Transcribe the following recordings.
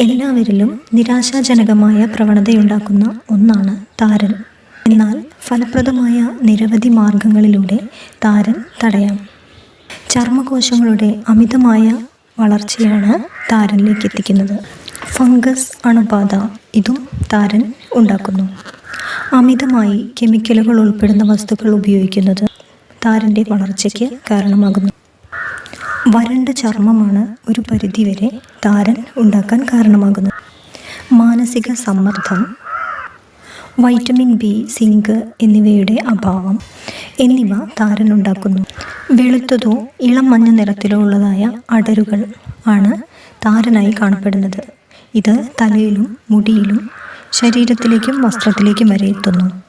എല്ലാവരിലും നിരാശാജനകമായ പ്രവണതയുണ്ടാക്കുന്ന ഒന്നാണ് താരൻ. എന്നാൽ ഫലപ്രദമായ നിരവധി മാർഗങ്ങളിലൂടെ താരൻ തടയാം. ചർമ്മകോശങ്ങളുടെ അമിതമായ വളർച്ചയാണ് താരനിലേക്ക് എത്തിക്കുന്നത്. ഫംഗസ് അണുബാധ ഇതും താരൻ ഉണ്ടാക്കുന്നു. അമിതമായി കെമിക്കലുകൾ ഉൾപ്പെടുന്ന വസ്തുക്കൾ ഉപയോഗിക്കുന്നത് താരന്റെ വളർച്ചയ്ക്ക് കാരണമാകുന്നു. വരണ്ട ചർമ്മമാണ് ഒരു പരിധിവരെ താരൻ ഉണ്ടാക്കാൻ കാരണമാകുന്നത്. മാനസിക സമ്മർദ്ദം വൈറ്റമിൻ ബി സിങ്ക് എന്നിവയുടെ അഭാവം എന്നിവ താരൻ ഉണ്ടാക്കുന്നു. വെളുത്തതോ ഇളം മഞ്ഞ നിറത്തിലോ ഉള്ളതായ അടരുകൾ ആണ് താരനായി കാണപ്പെടുന്നത്. ഇത് തലയിലും മുടിയിലും ശരീരത്തിലേക്കും വസ്ത്രത്തിലേക്കും വരെ എത്തുന്നു.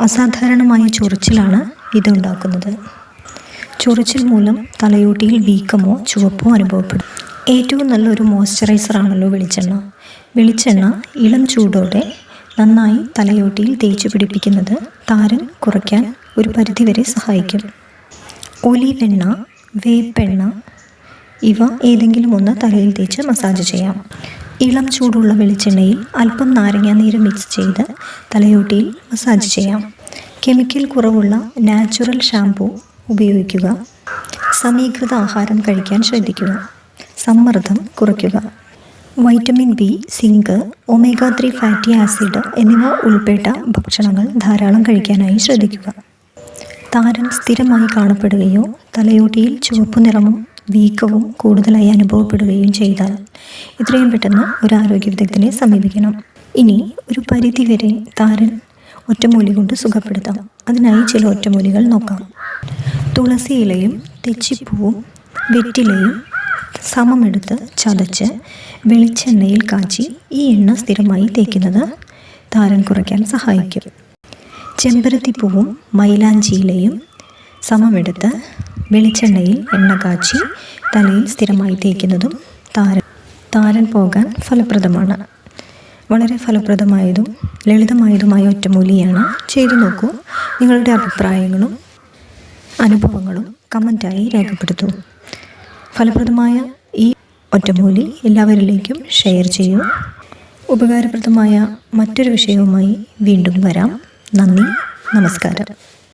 അസാധാരണമായ ചൊറിച്ചിലാണ് ഇത് ഉണ്ടാക്കുന്നത്. ചൊറിച്ചിൽ മൂലം തലയോട്ടിയിൽ വീക്കമോ ചുവപ്പോ അനുഭവപ്പെടും. ഏറ്റവും നല്ലൊരു മോയ്സ്ചറൈസർ ആണല്ലോ വെളിച്ചെണ്ണ. വെളിച്ചെണ്ണ ഇളം ചൂടോടെ നന്നായി തലയോട്ടിയിൽ തേച്ചു പിടിപ്പിക്കുന്നത് താരൻ കുറയ്ക്കാൻ ഒരു പരിധിവരെ സഹായിക്കും. ഒലിവെണ്ണ വേപ്പെണ്ണ ഇവ ഏതെങ്കിലും ഒന്ന് തലയിൽ തേച്ച് മസാജ് ചെയ്യാം. ഇളം ചൂടുള്ള വെളിച്ചെണ്ണയിൽ അല്പം നാരങ്ങ നീര് മിക്സ് ചെയ്ത് തലയോട്ടിയിൽ മസാജ് ചെയ്യാം. കെമിക്കൽ കുറവുള്ള നാച്ചുറൽ ഷാംപൂ ഉപയോഗിക്കുക. സമീകൃത ആഹാരം കഴിക്കാൻ ശ്രദ്ധിക്കുക. സമ്മർദ്ദം കുറയ്ക്കുക. Vitamin B zinc omega three fatty acid എന്നിവ ഉൾപ്പെട്ട ഭക്ഷണങ്ങൾ ധാരാളം കഴിക്കാനായി ശ്രദ്ധിക്കുക. താരൻ സ്ഥിരമായി കാണപ്പെടുകയോ തലയോട്ടിയിൽ ചുവപ്പ് നിറമും വീക്കവും കൂടുതലായി അനുഭവപ്പെടുകയും ചെയ്താൽ ഇത്രയും പെട്ടെന്ന് ഒരു ആരോഗ്യ വിദഗ്ധനെ സമീപിക്കണം. ഇനി ഒരു പരിധിവരെ താരൻ ഒറ്റമൂലി കൊണ്ട് സുഖപ്പെടുത്താം. അതിനായി ചില ഒറ്റമൂലികൾ നോക്കാം. തുളസി ഇലയും തെച്ചിപ്പൂവും വെറ്റിലയും സമമെടുത്ത് ചതച്ച് വെളിച്ചെണ്ണയിൽ കാച്ചി ഈ എണ്ണ സ്ഥിരമായി തേക്കുന്നത് താരൻ കുറയ്ക്കാൻ സഹായിക്കും. ചെമ്പരത്തിപ്പൂവും മൈലാഞ്ചിയിലയും സമമെടുത്ത് വെളിച്ചെണ്ണയിൽ എണ്ണ കാച്ചി തലയിൽ സ്ഥിരമായി തേക്കുന്നതും താരൻ താരൻ പോകാൻ ഫലപ്രദമാണ്. വളരെ ഫലപ്രദമായതും ലളിതമായതുമായ ഒറ്റമൂലിയാണ് ചെയ്തു നോക്കൂ. നിങ്ങളുടെ അഭിപ്രായങ്ങളും അനുഭവങ്ങളും കമന്റായി രേഖപ്പെടുത്തൂ. ഫലപ്രദമായ ഈ ഒറ്റമൂലി എല്ലാവരിലേക്കും ഷെയർ ചെയ്യൂ. ഉപകാരപ്രദമായ മറ്റൊരു വിഷയവുമായി വീണ്ടും വരാം. നന്ദി. നമസ്കാരം.